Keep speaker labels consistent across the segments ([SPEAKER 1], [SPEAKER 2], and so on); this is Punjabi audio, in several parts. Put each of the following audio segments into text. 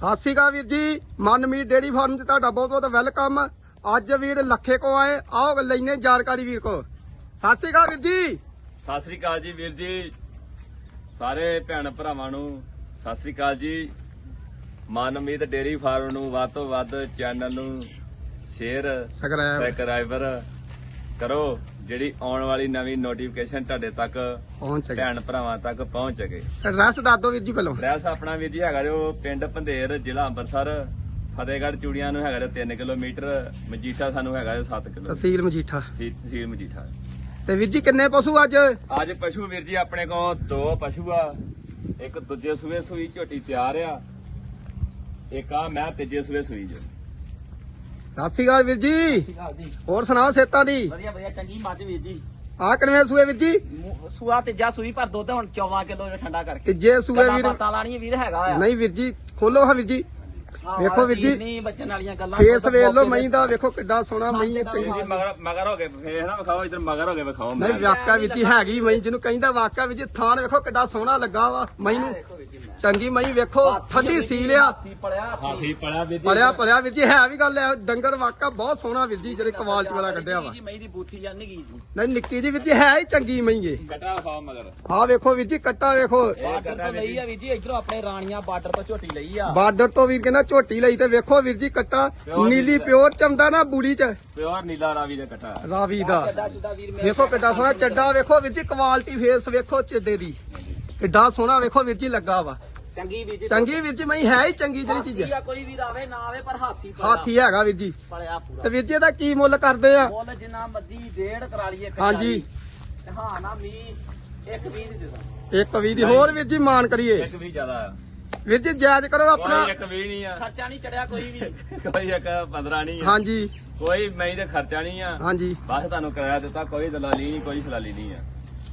[SPEAKER 1] ਸਤਿ ਸ਼੍ਰੀ ਅਕਾਲ ਵੀਰ ਜੀ ਮਨਮੀਤ ਡੇਰੀ ਫਾਰਮ ਤੇ ਤੁਹਾਡਾ ਬਹੁਤ ਬਹੁਤ ਵੈਲਕਮ। ਅੱਜ ਵੀਰ ਲੱਖੇ ਕੋ ਆਏ ਆਓ ਲੈਨੇ ਜਾਣਕਾਰੀ ਵੀਰ ਕੋ ਸਤਿ ਸ਼੍ਰੀ ਅਕਾਲ ਵੀਰ ਜੀ।
[SPEAKER 2] ਸਤਿ ਸ੍ਰੀ ਅਕਾਲ ਜੀ ਵੀਰ ਜੀ। ਸਾਰੇ ਭੈਣ ਭਰਾਵਾਂ ਨੂੰ ਸਤਿ ਸ੍ਰੀ ਅਕਾਲ ਜੀ। ਮਨਮੀਤ ਡੇਰੀ ਫਾਰਮ ਨੂੰ ਵੱਧ ਤੋਂ ਵੱਧ ਚੈਨਲ ਨੂੰ ਸ਼ੇਅਰ ਸਬਸਕ੍ਰਾਈਬਰ ਕਰੋ। ਜਿਹੜੀ ਆਉਣ ਵਾਲੀ ਨਵੀਂ ਨੋਟੀਫਿਕੇਸ਼ਨ ਤੁਹਾਡੇ ਤੱਕ
[SPEAKER 1] ਪਹੁੰਚ ਗਏ
[SPEAKER 2] ਭੈਣ ਭਰਾਵਾਂ ਤੱਕ ਪਹੁੰਚ ਸਕੇ।
[SPEAKER 1] ਐਡਰੈਸ ਦੱਸ ਦਿਓ ਵੀਰ ਜੀ ਪਹਿਲਾਂ।
[SPEAKER 2] ਐਡਰੈਸ ਆਪਣਾ ਵੀਰ ਜੀ ਹੈਗਾ ਜੋ ਪਿੰਡ ਪੰਧੇਰ ਜ਼ਿਲ੍ਹਾ ਅੰਮ੍ਰਿਤਸਰ ਫਤਿਹਗੜ੍ਹ ਚੂੜੀਆਂ ਨੂੰ ਹੈਗਾ ਜੋ 3 ਕਿਲੋਮੀਟਰ ਮਜੀਠਾ ਸਾਨੂੰ ਹੈਗਾ ਜੋ 7 ਕਿਲੋਮੀਟਰ।
[SPEAKER 1] ਤਹਿਸੀਲ ਮਜੀਠਾ।
[SPEAKER 2] ਤਹਿਸੀਲ ਮਜੀਠਾ।
[SPEAKER 1] ਤੇ ਵੀਰ ਜੀ ਕਿੰਨੇ ਪਸ਼ੂ ਅੱਜ?
[SPEAKER 2] ਅੱਜ ਪਸ਼ੂ ਵੀਰ ਜੀ ਆਪਣੇ ਕੋਲ ਦੋ ਪਸ਼ੂ ਆ ਇੱਕ ਦੂਜੇ ਸੂਏ ਸੂਈ ਝੋਟੀ ਤਿਆਰ ਆ ਇੱਕ ਆ ਮੈਂ ਤੀਜੇ ਸੂਏ ਸੂਈ ਜੋ
[SPEAKER 1] ਸਤਿ ਸ਼੍ਰੀ ਅਕਾਲ ਵੀਰ ਜੀ।
[SPEAKER 3] ਜੀ।
[SPEAKER 1] ਹੋਰ ਸੁਣਾਓ ਸੇਤਾਂ ਦੀ?
[SPEAKER 3] ਵਧੀਆ ਵਧੀਆ ਚੰਗੀ ਮੱਝ ਵੀਰ ਜੀ।
[SPEAKER 1] ਆ ਕਿੰਨੇ ਸੂਏ ਵੀਰ ਜੀ?
[SPEAKER 3] ਮੂੰਹ- ਸੂਆ ਤੇ ਜਾ ਸੂਈ ਪਰ ਦੁੱਧ ਹੁਣ 14 ਕਿਲੋ ਠੰਡਾ ਕਰਕੇ।
[SPEAKER 1] ਤੇ ਜੇ ਸੂਏ ਵੀਰ
[SPEAKER 3] ਬਾਤਾਂ ਲਾਣੀਆਂ ਵੀਰ ਹੈਗਾ ਆ।
[SPEAKER 1] ਨਹੀਂ ਵੀਰ ਜੀ ਖੋਲੋ ਹਾਂ ਵੀਰ ਜੀ। ਵੇਖੋ ਵੀਰ ਜੀ,
[SPEAKER 3] ਨਹੀਂ ਬੱਚਨ ਵਾਲੀਆਂ ਗੱਲਾਂ
[SPEAKER 1] ਫੇਸ ਵੇਖ ਲਓ ਮਈ ਦਾ ਵੇਖੋ ਕਿੱਡਾ ਸੋਹਣਾ ਮਈ ਹੈ
[SPEAKER 3] ਹਾਂ,
[SPEAKER 1] ਚੰਗੀ
[SPEAKER 2] ਜੀ। ਮਗਰ ਮਗਰ ਹੋ ਗਏ ਫੇਰ ਨਾ ਵਿਖਾਓ ਇਧਰ ਮਗਰ ਹੋ ਗਏ ਵਿਖਾਓ। ਮੈਂ
[SPEAKER 1] ਨਹੀਂ ਵਾਕਿਆ ਵਿੱਚ ਹੀ ਹੈਗੀ ਮਈ ਜਿਹਨੂੰ ਕਹਿੰਦਾ ਵਾਕਿਆ ਵਿੱਚ ਥਾਣ ਵੇਖੋ ਕਿੱਡਾ ਸੋਹਣਾ ਲੱਗਾ ਵਾ ਮਈ ਨੂੰ। ਚੰਗੀ ਮਈ ਵੇਖੋ ਠੰਡੀ
[SPEAKER 3] ਵੀਰ ਜੀ,
[SPEAKER 1] ਸੀਲ ਆ।
[SPEAKER 3] ਹਾਥੀ
[SPEAKER 2] ਪੜਿਆ ਵੀਰ ਜੀ।
[SPEAKER 1] ਪਲਿਆ ਪਲਿਆ ਵੀਰ ਜੀ ਹੈ ਵੀ ਗੱਲ ਹੈ ਡੰਗਰ ਵਾਕਿਆ ਬਹੁਤ ਸੋਹਣਾ ਵੀਰ ਜੀ ਜਿਹੜੇ ਕੁਆਲਿਟੀ ਵਾਲਾ ਕੱਢਿਆ ਵਾ।
[SPEAKER 3] ਮਈ ਦੀ ਬੂਥੀ ਜਾਂ ਨਿੱਗੀ ਜੀ?
[SPEAKER 1] ਨਹੀਂ ਨਿੱਕੀ ਜੀ ਵੀਰ ਜੀ ਹੈ ਹੀ ਚੰਗੀ ਮਈ ਏ।
[SPEAKER 2] ਕਟਾ ਵਿਖਾਓ ਮਗਰ।
[SPEAKER 1] ਆਹ ਵੇਖੋ ਵੀਰ ਜੀ ਕੱਟਾ ਵੇਖੋ।
[SPEAKER 2] ਇਹ
[SPEAKER 3] ਬਾਰਡਰ
[SPEAKER 2] ਕੱਟਾ
[SPEAKER 3] ਤੋਂ ਲਈ ਆ ਵੀਰ ਜੀ ਇਧਰੋਂ ਆਪਣੇ ਰਾਣੀਆਂ ਬਾਰਡਰ ਤੋਂ ਝੋਟੀ ਲਈ ਆ।
[SPEAKER 1] ਬਾਰਡਰ ਤੋਂ ਵੀਰ ਕਹਿੰਦਾ ਝੋਟੀ ਲਈ ਤੇ ਵੇਖੋ ਵੀਰ ਜੀ ਕੱਟਾ ਨੀਲੀ। ਪਿਓਰ ਚਮਦਾ ਨਾ ਬੂੜੀ ਚ।
[SPEAKER 2] ਪਿਓਰ ਨੀਲਾ ਰਾਵੀ ਦਾ ਕਟਾ।
[SPEAKER 1] ਰਾਵੀ ਦਾ। ਵੇਖੋ ਕਿੱਡਾ ਸੋਹਣਾ ਚੱਡਾ ਵੇਖੋ ਵੀਰ ਜੀ ਕੁਆਲਿਟੀ ਫੇਸ ਵੇਖੋ ਚੱਡੇ ਦੀ। ਕਿੱਡਾ ਸੋਹਣਾ ਵੇਖੋ ਵੀਰ ਜੀ ਲੱਗਾ ਵਾ।
[SPEAKER 3] ਚੰਗੀ ਵੀਰ ਜੀ।
[SPEAKER 1] ਚੰਗੀ ਵੀਰ ਜੀ ਮਈ ਹੈ ਹੀ ਚੰਗੀ ਜਿਹੜੀ ਚੀਜ਼।
[SPEAKER 3] ਹਾਥੀ
[SPEAKER 1] ਹੈ
[SPEAKER 3] ਕੋਈ ਵੀਰ ਆਵੇ ਨਾ ਆਵੇ ਪਰ ਹਾਥੀ
[SPEAKER 1] ਹਾਥੀ ਹੈਗਾ ਵੀਰ ਜੀ। ਤੇ ਵੀਰ ਜੀ ਇਹਦਾ ਕੀ ਮੁੱਲ ਕਰਦੇ ਆ?
[SPEAKER 3] ਮੁੱਲ ਜਿੰਨਾ ਮਰਜ਼ੀ ਡੇਢ ਕਰਾ ਲਈਏ
[SPEAKER 1] ਹਾਂਜੀ।
[SPEAKER 3] ਹਾਂ ਨਾ ਮੀ ਇੱਕ ਵੀਹ ਦੀ ਦੇ ਦਾਂ
[SPEAKER 1] ਇੱਕ ਵੀ ਦੀ। ਹੋਰ ਵੀਰ ਜੀ ਮਾਨ ਕਰੀਏ।
[SPEAKER 2] ਇੱਕ ਵੀ ਜ਼ਿਆਦਾ ਆ।
[SPEAKER 1] ਵੀਰ ਜੀ ਜਾਇਜ਼ ਕਰੋ ਆਪਣਾ।
[SPEAKER 2] ਕੋਈ ਇੱਕ ਵੀ ਨਹੀਂ ਆ।
[SPEAKER 3] ਖਰਚਾ ਨਹੀਂ ਚੜਿਆ ਕੋਈ ਵੀ
[SPEAKER 2] ਕੋਈ ਇੱਕ 15 ਨਹੀਂ ਆ।
[SPEAKER 1] ਹਾਂਜੀ।
[SPEAKER 2] ਕੋਈ ਮੈਂ ਤੇ ਖਰਚਾ ਨਹੀਂ ਆ।
[SPEAKER 1] ਹਾਂਜੀ।
[SPEAKER 2] ਬਸ ਤੁਹਾਨੂੰ ਕਿਰਾਇਆ ਦਿੱਤਾ ਕੋਈ ਦਲਾਲੀ ਨਹੀਂ ਕੋਈ ਸਲਾਲੀ ਨਹੀਂ ਆ।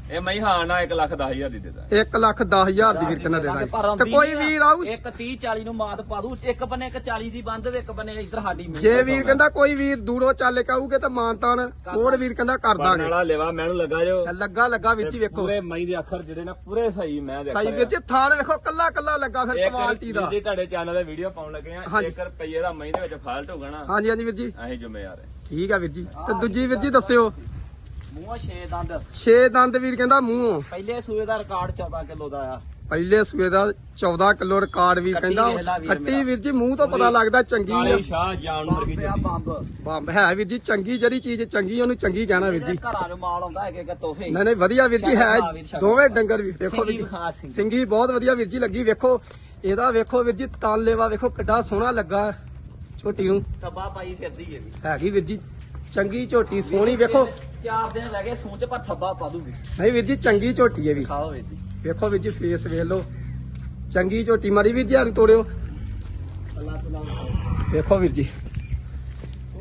[SPEAKER 2] ਇਹ ਮੈਂ ਹਾਂ ਨਾ 1 ਲੱਖ 10 ਹਜ਼ਾਰ ਦੀ ਦਿੱਤਾ
[SPEAKER 1] 1 ਲੱਖ 10 ਹਜ਼ਾਰ ਦੀ ਵੀਰ ਕਹਿੰਦਾ ਦੇ ਦਾਂਗੇ? ਤੇ ਕੋਈ ਵੀਰ ਆਊ?
[SPEAKER 3] ਇੱਕ 30 40 ਨੂੰ ਮਾਤ ਪਾ ਦੂ ਇੱਕ ਬੰਨੇ ਇੱਕ 40 ਦੀ ਬੰਦ ਤੇ ਇੱਕ ਬੰਨੇ ਇੱਧਰ ਸਾਡੀ
[SPEAKER 1] ਜੇ ਵੀਰ ਕਹਿੰਦਾ ਕੋਈ ਵੀਰ ਦੂਰੋਂ ਚੱਲ ਕੇ ਆਊਗੇ ਤਾਂ ਮਾਨਤਾਨ ਹੋਰ ਵੀਰ ਕਹਿੰਦਾ ਕਰ ਦਾਂਗੇ।
[SPEAKER 2] ਵਾਲਾ ਲੈਵਾ ਮੈਨੂੰ ਲੱਗਾ ਜੋ।
[SPEAKER 1] ਲੱਗਾ ਲੱਗਾ ਵੀਰ ਜੀ ਵੇਖੋ।
[SPEAKER 2] ਪੂਰੇ ਮਈ ਦੇ ਅੱਖਰ ਜਿਹੜੇ ਨਾ ਪੂਰੇ ਸਹੀ ਮੈਂ ਦੇਖਿਆ
[SPEAKER 1] ਸਹੀ ਵੀਰ ਜੀ ਥਾਣ ਵੇਖੋ ਕੱਲਾ ਕੱਲਾ ਲੱਗਾ ਫਿਰ ਕੁਆਲਿਟੀ ਦਾ।
[SPEAKER 2] ਜੀ ਤੁਹਾਡੇ ਚੈਨਲ ਤੇ ਵੀਡੀਓ ਪਾਉਣ ਲੱਗੇ ਆ।
[SPEAKER 1] ਹਾਂਜੀ।
[SPEAKER 2] 1 ਰੁਪਏ ਦਾ ਮਈ ਦੇ ਵਿੱਚ ਫਾਲਟ ਹੋਗਾ ਨਾ
[SPEAKER 1] ਹਾਂਜੀ ਹਾਂਜੀ ਵੀਰ ਜੀ।
[SPEAKER 2] ਅਸੀਂ ਜ਼ਿੰਮੇਵਾਰ ਹੈ।
[SPEAKER 1] ਠੀਕ ਆ ਵੀਰ ਜੀ। ਤੇ ਦੂਜੀ ਵੀਰ ਜੀ ਦੱਸਿਓ।
[SPEAKER 3] ਮੂੰਹ 6 ਦੰਦ।
[SPEAKER 1] 6 ਦੰਦ ਵੀਰ ਕਹਿੰਦਾ ਮੂੰਹੋਂ
[SPEAKER 3] ਪਹਿਲੇ ਸੂਏ ਦਾ ਰਿਕਾਰਡ 14 ਕਿਲੋ ਦਾ ਆ।
[SPEAKER 1] ਪਹਿਲੇ ਸੂਏ ਦਾ 14 ਕਿਲੋ ਰਿਕਾਰਡ
[SPEAKER 3] ਕੱਟੀ
[SPEAKER 1] ਕਹਿੰਦਾ।
[SPEAKER 3] ਲਾ ਵੀਰ
[SPEAKER 1] ਜੀ ਮੂੰਹ ਤੋਂ ਪਤਾ ਲੱਗਦਾ ਚੰਗੀ ਆ।
[SPEAKER 2] ਕਾਲੀ ਸ਼ਾਹ ਜਾਨ ਵਰਗੀ
[SPEAKER 3] ਬੰਬ।
[SPEAKER 1] ਹੈ ਵੀਰ ਜੀ ਚੰਗੀ ਜਿਹੜੀ ਚੀਜ਼ ਚੰਗੀ ਉਹਨੂੰ ਚੰਗੀ ਕਹਿਣਾ ਵੀਰ ਜੀ।
[SPEAKER 3] ਘਰਾਂ ਨੂੰ ਮਾਲ ਆਉਂਦਾ ਹੈਗੇ ਕਿ ਤੋਹਫੇ।
[SPEAKER 1] ਨਹੀਂ ਨਹੀਂ ਵਧੀਆ ਵੀਰ ਜੀ ਹੈ। ਦੋਵੇਂ ਡੰਗਰ ਵੀ ਵੇਖੋ ਵੀਰ ਜੀ। ਸਿੰਗੀ। ਬਹੁਤ ਵਧੀਆ ਵੀਰ ਜੀ ਲੱਗੀ ਵੇਖੋ। ਇਹਦਾ ਵੇਖੋ ਵੀਰ ਜੀ ਤਨ ਲੇਵਾ ਵੇਖੋ ਕਿੱਡਾ ਸੋਹਣਾ ਲੱਗਾ। ਛੋਟੀ ਨੂੰ।
[SPEAKER 3] ਤੱਬਾ ਪਾਈ ਫਿਰਦੀ ਹੈ ਵੀ
[SPEAKER 1] ਹੈਗੀ ਵੀਰ ਜੀ ਚੰਗੀ ਝੋਟੀ ਸੋਹਣੀ ਵੇਖੋ।
[SPEAKER 3] ਚਾਰ ਦਿਨ ਰਹਿ ਗਏ ਸੂਚ ਪਰ ਥੱਬਾ ਪਾ ਦੂਗੀ।
[SPEAKER 1] ਨਹੀਂ ਵੀਰ ਜੀ ਚੰਗੀ ਝੋਟੀ ਹੈ ਵੀ।
[SPEAKER 3] ਖਾਓ ਵੀਰ ਜੀ।
[SPEAKER 1] ਵੇਖੋ ਵੀਰ ਜੀ ਫੇਸ ਵੇਖ ਲਓ। ਚੰਗੀ ਝੋਟੀ ਮਾਰੀ ਵੀਰ ਜੀ ਹਲ ਤੋੜਿਓ।
[SPEAKER 3] ਅੱਲਾ ਤੁਲਾ
[SPEAKER 1] ਵੇਖੋ ਵੀਰ ਜੀ।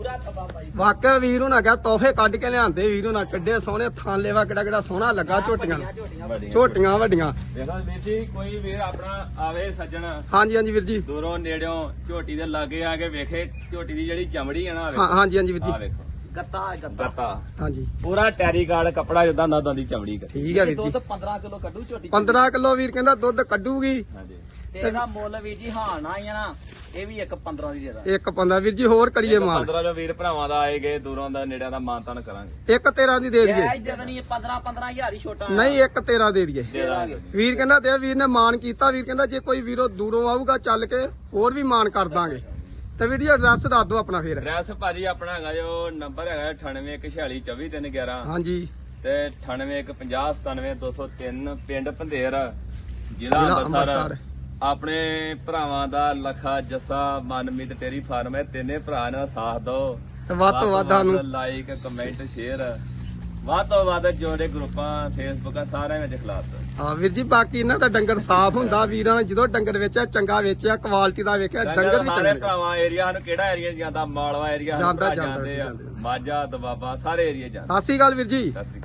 [SPEAKER 3] ਪੂਰਾ ਥੱਬਾ ਪਾਈ
[SPEAKER 1] ਵਾਕਿਆ ਵੀਰ ਹੁਣਾ ਕਿਹਾ ਤੋਹਫੇ ਕੱਢ ਕੇ ਲਿਆਂਦੇ ਵੀਰ ਹੁਣਾ ਕੱਢੇ ਸੋਹਣੇ ਥਾਂ ਲੇਵਾ ਕਿਹੜਾ ਕਿਹੜਾ ਸੋਹਣਾ ਲੱਗਾ ਝੋਟੀਆਂ ਨੂੰ।
[SPEAKER 3] ਝੋਟੀਆਂ
[SPEAKER 2] ਵੱਡੀਆਂ।
[SPEAKER 1] ਝੋਟੀਆਂ ਵੱਡੀਆਂ।
[SPEAKER 2] ਦੇਖੋ ਵੀਰ ਜੀ ਕੋਈ ਵੀਰ ਆਪਣਾ ਆਵੇ ਸੱਜਣ।
[SPEAKER 1] ਹਾਂਜੀ ਹਾਂਜੀ ਵੀਰ ਜੀ।
[SPEAKER 2] ਦੂਰੋਂ ਨੇੜਿਓਂ ਝੋਟੀ ਦੇ ਲਾਗੇ ਆ ਕੇ ਵੇਖੇ ਝੋਟੀ ਦੀ ਜਿਹੜੀ ਚਮੜੀ ਹੈ ਨਾ
[SPEAKER 1] ਹਾਂ ਹਾਂਜੀ ਹਾਂਜੀ ਵੀਰ
[SPEAKER 2] ਆ
[SPEAKER 1] ਜੀ
[SPEAKER 2] ਵੇਖੋ।
[SPEAKER 3] ਗੱਤਾ ਹੈ ਗੱਤਾ।
[SPEAKER 2] ਗੱਤਾ।
[SPEAKER 1] ਹਾਂਜੀ।
[SPEAKER 2] ਪੂਰਾ ਟੈਰੀ ਗਾਰਡ ਕਪੜਾ ਜਿੱਦਾਂ ਦਾ ਉਦਾਂ ਦੀ ਚਮੜੀ ਕਰ।
[SPEAKER 1] ਠੀਕ ਹੈ ਵੀਰ ਜੀ।
[SPEAKER 3] ਦੁੱਧ 15 ਕਿਲੋ ਕੱਢੂ ਝੋਟੀ
[SPEAKER 1] 15 ਕਿਲੋ ਵੀਰ ਕਹਿੰਦਾ ਦੁੱਧ ਕੱਢੂਗੀ।
[SPEAKER 2] ਹਾਂਜੀ।
[SPEAKER 3] ਤੇ ਇਹਦਾ ਮੁੱਲ ਵੀਰ ਜੀ ਹਾਂ ਨਾ ਹੀ ਆ ਨਾ ਇਹ ਵੀ ਇੱਕ 15 ਦੀ ਦੇ ਦਾਂ
[SPEAKER 1] ਇੱਕ 15 ਵੀਰ ਜੀ ਹੋਰ ਕਰੀਏ ਮਾਲ।
[SPEAKER 2] 15 ਜੋ ਵੀਰ ਭਰਾਵਾਂ ਦਾ ਆਏ ਗਏ ਦੂਰੋਂ ਦਾ ਨੇੜਿਆਂ ਦਾ ਮਾਨਤਾਨ ਕਰਾਂਗੇ।
[SPEAKER 1] ਇੱਕ 13 ਦੀ ਦੇ
[SPEAKER 3] ਇਹ
[SPEAKER 1] ਦਈਏ।
[SPEAKER 3] ਦੇ ਦੇਣੀ 15 15 ਹਜ਼ਾਰ ਹੀ ਛੋਟਾ।
[SPEAKER 1] ਨਹੀਂ ਇੱਕ 13 ਦੇ ਦਈਏ।
[SPEAKER 2] ਦੇ ਦਾਂਗੇ।
[SPEAKER 1] ਵੀਰ ਕਹਿੰਦਾ ਤੇ ਵੀਰ ਨੇ ਮਾਨ ਕੀਤਾ ਵੀਰ ਕਹਿੰਦਾ ਜੇ ਕੋਈ ਵੀਰੋ ਦੂਰੋਂ ਆਊਗਾ ਚੱਲ ਕੇ ਹੋਰ ਵੀ ਮਾਨ ਕਰ ਦਾਂਗੇ। ਤੇ ਵੀਰ ਜੀ ਐਡਰੈਸ ਦੱਸ ਦਿਓ ਆਪਣਾ ਫੇਰ।
[SPEAKER 2] ਐਡਰੈਸ ਭਾਜੀ ਆਪਣਾ ਹੈਗਾ ਜੋ ਨੰਬਰ ਹੈਗਾ 9816424311
[SPEAKER 1] ਹਾਂਜੀ।
[SPEAKER 2] ਤੇ 9850977203 ਪਿੰਡ ਪੰਧੇਰ ਜ਼ਿਲ੍ਹਾ ਅੰਮ੍ਰਿਤਸਰ। ਆਪਣੇ ਭਰਾਵਾਂ ਦਾ ਲਖਾ ਜੱਸਾ ਮਨਮੀਤ ਤੇਰੀ ਫਾਰਮ ਹੈ ਤਿੰਨੇ ਭਰਾ ਨੇ ਸਾਥ ਦਿਓ।
[SPEAKER 1] ਤੇ ਵੱਧ ਤੋਂ ਵੱਧ ਸਾਨੂੰ
[SPEAKER 2] ਲਾਈਕ ਕਮੈਂਟ ਸ਼ੇਅਰ ਵੱਧ ਤੋਂ ਵੱਧ ਜੋੜੇ ਗਰੁੱਪਾਂ ਫੇਸਬੁੱਕਾਂ ਸਾਰਿਆਂ ਵਿੱਚ ਖਿਲਾਫ
[SPEAKER 1] ਆ ਵੀਰ ਜੀ ਬਾਕੀ ਇਹਨਾਂ ਦਾ ਡੰਗਰ ਸਾਫ਼ ਹੁੰਦਾ ਵੀਰਾਂ ਨੇ ਜਦੋਂ ਡੰਗਰ ਵੇਚਿਆ ਚੰਗਾ ਵੇਚਿਆ ਕੁਆਲਿਟੀ ਦਾ ਵੇਖਿਆ ਡੰਗਰ ਵੀ ਚੰਗੇ
[SPEAKER 2] ਭਰਾਵਾਂ ਏਰੀਆ ਨੂੰ ਕਿਹੜਾ ਏਰੀਆ ਜਾਂਦਾ? ਮਾਲਵਾ ਏਰੀਆ
[SPEAKER 1] ਜਾਂਦਾ, ਜਾਂਦੇ।
[SPEAKER 2] ਮਾਝਾ ਦਬਾਬਾ ਸਾਰੇ ਏਰੀਆ ਜਾਂਦੇ
[SPEAKER 1] ਸਤਿ ਸ਼੍ਰੀ ਅਕਾਲ ਵੀਰ ਜੀ।
[SPEAKER 2] ਸਤਿ ਸ਼੍ਰੀ ਅਕਾਲ।